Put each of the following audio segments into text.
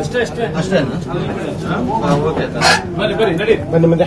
ಅಷ್ಟೇ ಅಷ್ಟೇ. ಅಷ್ಟೇನಾ ಓಕೆ ಬನ್ನಿ ಬನ್ನಿ ನಡಿ. ಬನ್ನಿ ಮುಂದೆ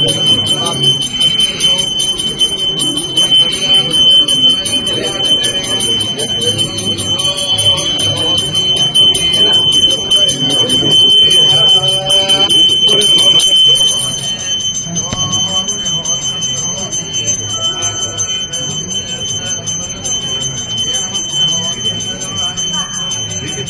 Gracias.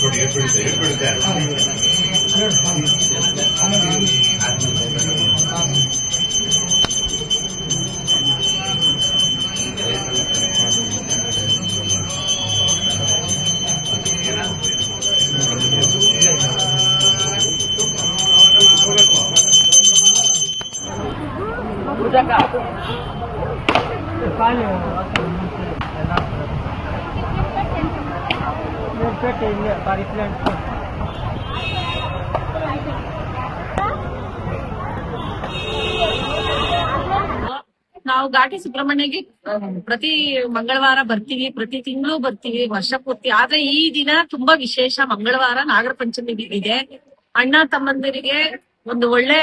ನೋಡಿ ಹೇಳ್ಬಿಡುತ್ತೆ ಹೇಳ್ಬಿಡುತ್ತೆ ನಾವು ಘಾಟಿ ಸುಬ್ರಹ್ಮಣ್ಯಗೆ ಪ್ರತಿ ಮಂಗಳವಾರ ಬರ್ತೀವಿ, ಪ್ರತಿ ತಿಂಗಳು ಬರ್ತೀವಿ, ವರ್ಷ ಪೂರ್ತಿ. ಆದ್ರೆ ಈ ದಿನ ತುಂಬಾ ವಿಶೇಷ ಮಂಗಳವಾರ ನಾಗರ ಪಂಚಮಿ ಇದೆ. ಅಣ್ಣ ತಮ್ಮಂದಿರಿಗೆ ಒಂದು ಒಳ್ಳೆ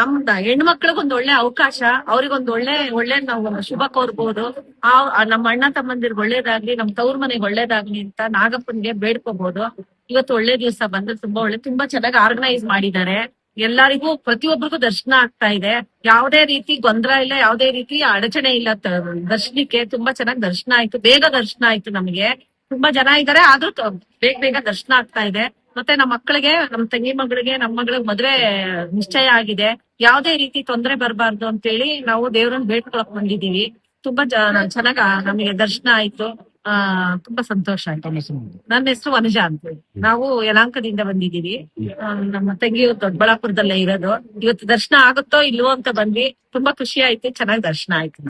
ನಮ್ ಹೆಣ್ಮಕ್ಳಿಗೆ ಒಂದು ಒಳ್ಳೆ ಅವಕಾಶ, ಅವ್ರಿಗೊಂದ್ ಒಳ್ಳೆ ಒಳ್ಳೆ ನಾವು ಶುಭ ಕೋರ್ಬೋದು. ಆ ನಮ್ಮ ಅಣ್ಣ ತಮ್ಮಂದಿರ್ ಒಳ್ಳೇದಾಗ್ಲಿ, ನಮ್ ತವ್ರ ಮನೆಗೆ ಒಳ್ಳೇದಾಗ್ಲಿ ಅಂತ ನಾಗಪ್ಪನ್ಗೆ ಬೇಡ್ಕೋಬಹುದು ಇವತ್ತು ಒಳ್ಳೆ ದಿವಸ ಬಂದ್ರೆ ತುಂಬಾ ಒಳ್ಳೆ, ತುಂಬಾ ಚೆನ್ನಾಗಿ ಆರ್ಗನೈಸ್ ಮಾಡಿದ್ದಾರೆ. ಎಲ್ಲರಿಗೂ ಪ್ರತಿಯೊಬ್ಬರಿಗೂ ದರ್ಶನ ಆಗ್ತಾ ಇದೆ. ಯಾವ್ದೇ ರೀತಿ ಗೊಂದಲ ಇಲ್ಲ, ಯಾವ್ದೇ ರೀತಿ ಅಡಚಣೆ ಇಲ್ಲ ದರ್ಶನಕ್ಕೆ ತುಂಬಾ ಚೆನ್ನಾಗಿ ದರ್ಶನ ಆಯ್ತು. ಬೇಗ ದರ್ಶನ ಆಯ್ತು ನಮಗೆ. ತುಂಬಾ ಜನ ಇದ್ದಾರೆ, ಆದ್ರೂ ಬೇಗ ಬೇಗ ದರ್ಶನ ಆಗ್ತಾ ಇದೆ. ಮತ್ತೆ ನಮ್ಮ ಮಕ್ಕಳಿಗೆ ನಮ್ಮ ತಂಗಿ ಮಗಳಿಗೆ ನಮ್ಮ ಮಗಳಿಗೆ ಮದ್ವೆ ನಿಶ್ಚಯ ಆಗಿದೆ. ಯಾವುದೇ ರೀತಿ ತೊಂದರೆ ಬರಬಾರ್ದು ಅಂತೇಳಿ ನಾವು ದೇವ್ರನ್ನ ಬೇಡ್ಕೊಳಕ್ ಬಂದಿದೀವಿ ತುಂಬಾ ಜ- ಚೆನ್ನಾಗ ನಮಗೆ ದರ್ಶನ ಆಯ್ತು. ಆ ತುಂಬಾ ಸಂತೋಷ ಆಯ್ತು. ನನ್ನ ಹೆಸರು ವನಜ ಅಂತ ನಾವು ಯಲಾಂಕದಿಂದ ಬಂದಿದೀವಿ ಆ, ನಮ್ಮ ತಂಗಿ ದೊಡ್ಡಬಳ್ಳಾಪುರದಲ್ಲೇ ಇರೋದು. ಇವತ್ತು ದರ್ಶನ ಆಗುತ್ತೋ ಇಲ್ವೋ ಅಂತ ಬಂದ್ವಿ. ತುಂಬಾ ಖುಷಿ ಆಯ್ತು ಚೆನ್ನಾಗಿ ದರ್ಶನ ಆಯ್ತು.